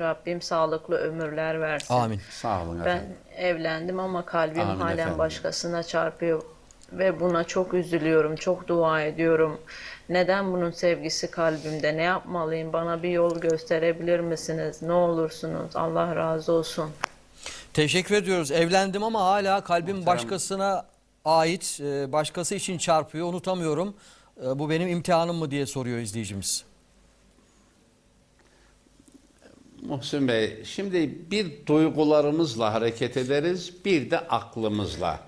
Rabbim sağlıklı ömürler versin. Amin. Sağ olun Ben efendim. evlendim ama kalbim Amin halen efendim. başkasına çarpıyor ve buna çok üzülüyorum, çok dua ediyorum. Neden bunun sevgisi kalbimde? Ne yapmalıyım? Bana bir yol gösterebilir misiniz? Ne olursunuz? Allah razı olsun. Teşekkür ediyoruz. Evlendim ama hala kalbim başkasına ait, e, başkası için çarpıyor. Unutamıyorum. E, Bu benim imtihanım mı diye soruyor izleyicimiz. Muhsin Bey, şimdi bir duygularımızla hareket ederiz, bir de aklımızla.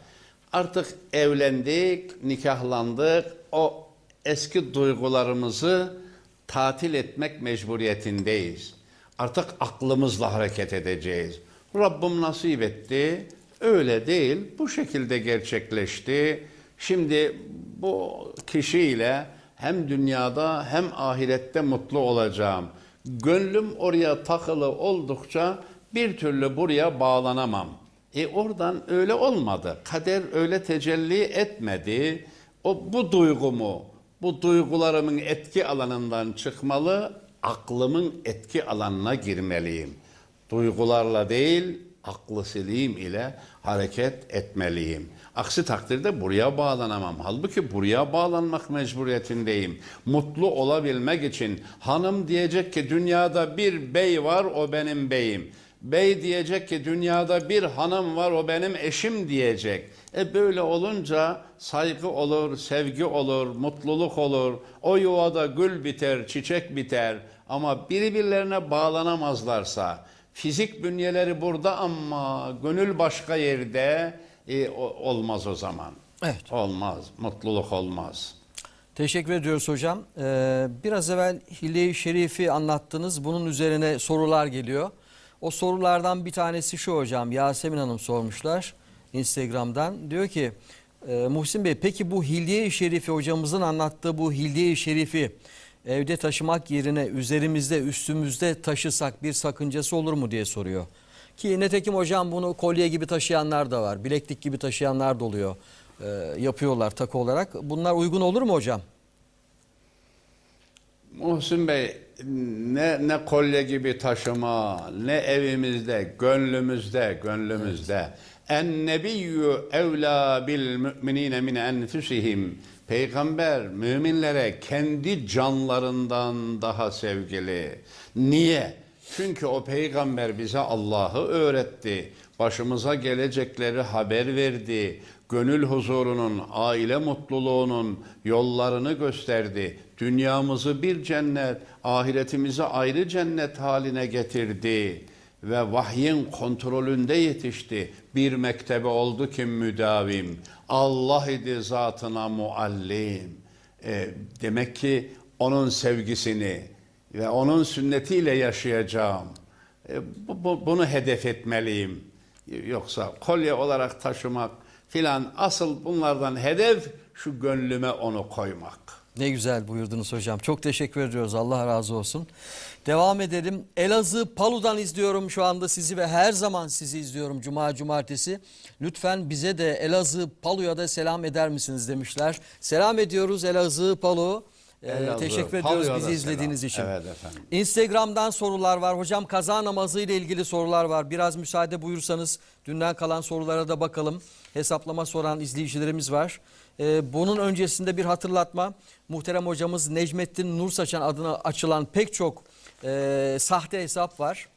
Artık evlendik, nikahlandık, o eski duygularımızı tatil etmek mecburiyetindeyiz. Artık aklımızla hareket edeceğiz. Rabbim nasip etti, öyle değil, bu şekilde gerçekleşti. Şimdi bu kişiyle hem dünyada hem ahirette mutlu olacağım. Gönlüm oraya takılı oldukça bir türlü buraya bağlanamam. E oradan öyle olmadı. Kader öyle tecelli etmedi. O bu duygumu, bu duygularımın etki alanından çıkmalı, aklımın etki alanına girmeliyim. Duygularla değil, aklı selim ile hareket etmeliyim. Aksi takdirde buraya bağlanamam. Halbuki buraya bağlanmak mecburiyetindeyim. Mutlu olabilmek için hanım diyecek ki dünyada bir bey var o benim beyim. Bey diyecek ki dünyada bir hanım var o benim eşim diyecek. E böyle olunca saygı olur, sevgi olur, mutluluk olur. O yuvada gül biter, çiçek biter. Ama birbirlerine bağlanamazlarsa, fizik bünyeleri burada ama gönül başka yerde e, olmaz o zaman. Evet. Olmaz, mutluluk olmaz. Teşekkür ediyoruz hocam. Ee, biraz evvel Hilye-i Şerif'i anlattınız. Bunun üzerine sorular geliyor. O sorulardan bir tanesi şu hocam. Yasemin Hanım sormuşlar Instagram'dan. Diyor ki e, Muhsin Bey peki bu Hilye-i Şerif'i hocamızın anlattığı bu Hilye-i Şerif'i evde taşımak yerine üzerimizde üstümüzde taşısak bir sakıncası olur mu diye soruyor. Ki netekim hocam bunu kolye gibi taşıyanlar da var. Bileklik gibi taşıyanlar da oluyor. Ee, yapıyorlar takı olarak. Bunlar uygun olur mu hocam? Muhsin Bey ne ne kolye gibi taşıma ne evimizde gönlümüzde gönlümüzde en nebiyyü evla bil müminine min enfusihim. Peygamber müminlere kendi canlarından daha sevgili. Niye? Çünkü o peygamber bize Allah'ı öğretti başımıza gelecekleri haber verdi gönül huzurunun, aile mutluluğunun yollarını gösterdi. Dünyamızı bir cennet, ahiretimizi ayrı cennet haline getirdi ve vahyin kontrolünde yetişti. Bir mektebe oldu ki müdavim. Allah idi zatına muallim. E, demek ki onun sevgisini ve onun sünnetiyle yaşayacağım. E, bu- bu- bunu hedef etmeliyim. Yoksa kolye olarak taşımak filan asıl bunlardan hedef şu gönlüme onu koymak. Ne güzel buyurdunuz hocam. Çok teşekkür ediyoruz. Allah razı olsun. Devam edelim. Elazığ Palu'dan izliyorum şu anda sizi ve her zaman sizi izliyorum Cuma Cumartesi. Lütfen bize de Elazığ Palu'ya da selam eder misiniz demişler. Selam ediyoruz Elazığ Palu. Ee, teşekkür ediyoruz Palu'ya da bizi selam. izlediğiniz için. Evet efendim. Instagram'dan sorular var. Hocam kaza namazı ile ilgili sorular var. Biraz müsaade buyursanız dünden kalan sorulara da bakalım. Hesaplama soran izleyicilerimiz var. Ee, bunun öncesinde bir hatırlatma. Muhterem hocamız Necmettin Nursaçan adına açılan pek çok e, sahte hesap var.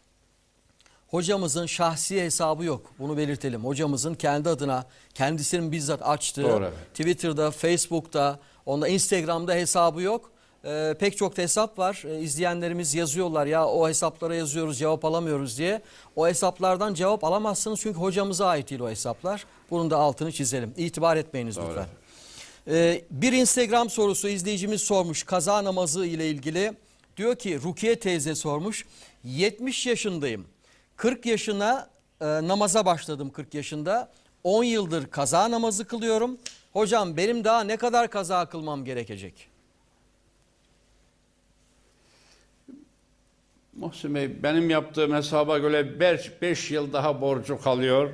Hocamızın şahsi hesabı yok. Bunu belirtelim. Hocamızın kendi adına kendisinin bizzat açtığı Doğru. Twitter'da, Facebook'ta, onda Instagram'da hesabı yok. Ee, pek çok hesap var. Ee, izleyenlerimiz yazıyorlar ya o hesaplara yazıyoruz cevap alamıyoruz diye. O hesaplardan cevap alamazsınız çünkü hocamıza ait değil o hesaplar. Bunun da altını çizelim. İtibar etmeyiniz Doğru. lütfen. Ee, bir Instagram sorusu izleyicimiz sormuş kaza namazı ile ilgili. Diyor ki Rukiye teyze sormuş. 70 yaşındayım. 40 yaşına e, namaza başladım 40 yaşında. 10 yıldır kaza namazı kılıyorum. Hocam benim daha ne kadar kaza kılmam gerekecek? Muhsin Bey benim yaptığım hesaba göre 5 yıl daha borcu kalıyor.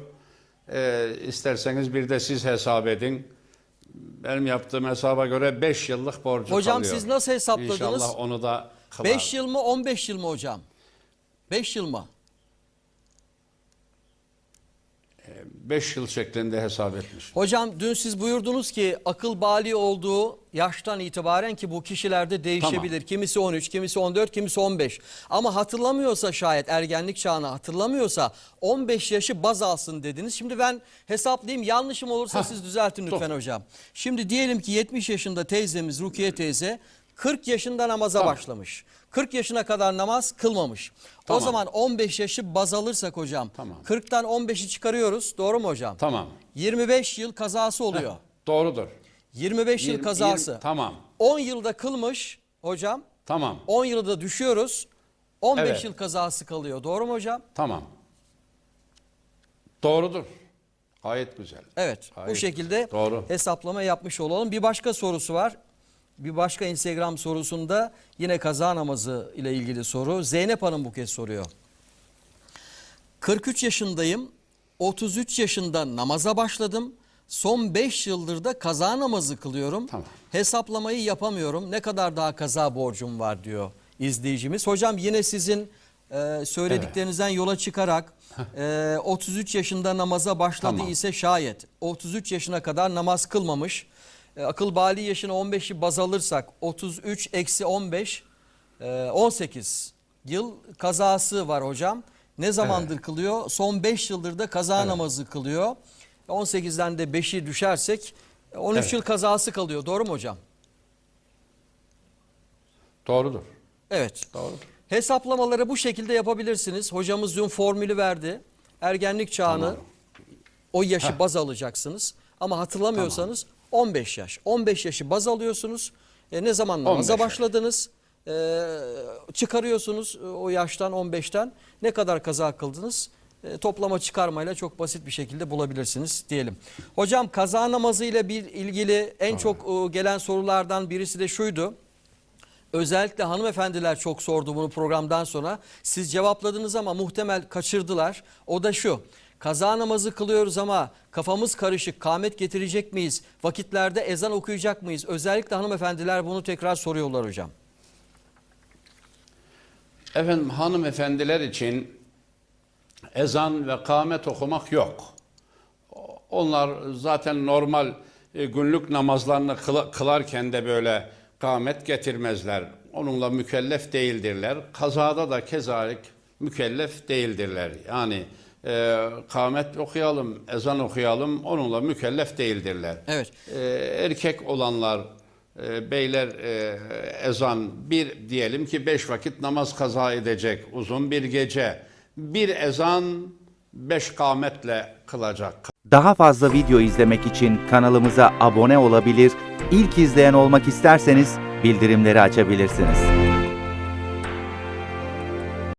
Ee, isterseniz bir de siz hesap edin. Benim yaptığım hesaba göre 5 yıllık borcu Hocam kalıyor. siz nasıl hesapladınız? İnşallah onu da kılar. 5 yıl mı 15 yıl mı hocam? 5 yıl mı? 5 yıl şeklinde hesap etmiş. Hocam dün siz buyurdunuz ki akıl bali olduğu yaştan itibaren ki bu kişilerde değişebilir. Kimisi 13, kimisi 14, kimisi 15. Ama hatırlamıyorsa şayet ergenlik çağını hatırlamıyorsa 15 yaşı baz alsın dediniz. Şimdi ben hesaplayayım yanlışım olursa Hah, siz düzeltin lütfen dur. hocam. Şimdi diyelim ki 70 yaşında teyzemiz Rukiye teyze 40 yaşında namaza Tamam. başlamış. 40 yaşına kadar namaz kılmamış. O Tamam. zaman 15 yaşı baz alırsak hocam Tamam. 40'tan 15'i çıkarıyoruz. Doğru mu hocam? Tamam. 25 yıl kazası oluyor. Doğrudur. 25 yıl Yirmi- kazası. yirmi- tamam. 10 yılda kılmış hocam. Tamam. 10 yılda düşüyoruz. 15 Evet. yıl kazası kalıyor. Doğru mu hocam? Tamam. Doğrudur. Gayet güzel. Evet. bu Gayet şekilde Doğru. hesaplama yapmış olalım. Bir başka sorusu var. Bir başka Instagram sorusunda yine kaza namazı ile ilgili soru. Zeynep Hanım bu kez soruyor. 43 yaşındayım. 33 yaşında namaza başladım. Son 5 yıldır da kaza namazı kılıyorum. Tamam. Hesaplamayı yapamıyorum. Ne kadar daha kaza borcum var diyor izleyicimiz. Hocam yine sizin e, söylediklerinizden yola çıkarak e, 33 yaşında namaza başladı Tamam. ise şayet 33 yaşına kadar namaz kılmamış. E, akıl bali yaşını 15'i baz alırsak 33 eksi 15 e, 18 yıl kazası var hocam. Ne zamandır kılıyor? Son 5 yıldır da kaza namazı kılıyor. 18'den de 5'i düşersek 13 Evet. yıl kazası kalıyor. Doğru mu hocam? Doğrudur. Evet. Doğrudur. Hesaplamaları bu şekilde yapabilirsiniz. Hocamız dün formülü verdi. Ergenlik çağını Tamam. o yaşı baz alacaksınız. Ama hatırlamıyorsanız 15 yaş. 15 yaşı baz alıyorsunuz. E, ne zaman namaza 15 yaş. başladınız? E, çıkarıyorsunuz e, o yaştan 15'ten. Ne kadar kaza kıldınız? E, toplama çıkarmayla çok basit bir şekilde bulabilirsiniz diyelim. Hocam kaza namazı ile bir ilgili en çok e, gelen sorulardan birisi de şuydu. Özellikle hanımefendiler çok sordu bunu programdan sonra. Siz cevapladınız ama muhtemel kaçırdılar. O da şu. Kaza namazı kılıyoruz ama kafamız karışık. Kamet getirecek miyiz? Vakitlerde ezan okuyacak mıyız? Özellikle hanımefendiler bunu tekrar soruyorlar hocam. Efendim hanımefendiler için ezan ve kâmet okumak yok. Onlar zaten normal e, günlük namazlarını kıla- kılarken de böyle kâmet getirmezler. Onunla mükellef değildirler. Kazada da kezalik mükellef değildirler. Yani e, kâmet okuyalım, ezan okuyalım onunla mükellef değildirler. Evet. E, erkek olanlar e, beyler e, ezan bir diyelim ki beş vakit namaz kaza edecek uzun bir gece. Bir ezan beş kâmetle kılacak. Daha fazla video izlemek için kanalımıza abone olabilir, ilk izleyen olmak isterseniz bildirimleri açabilirsiniz.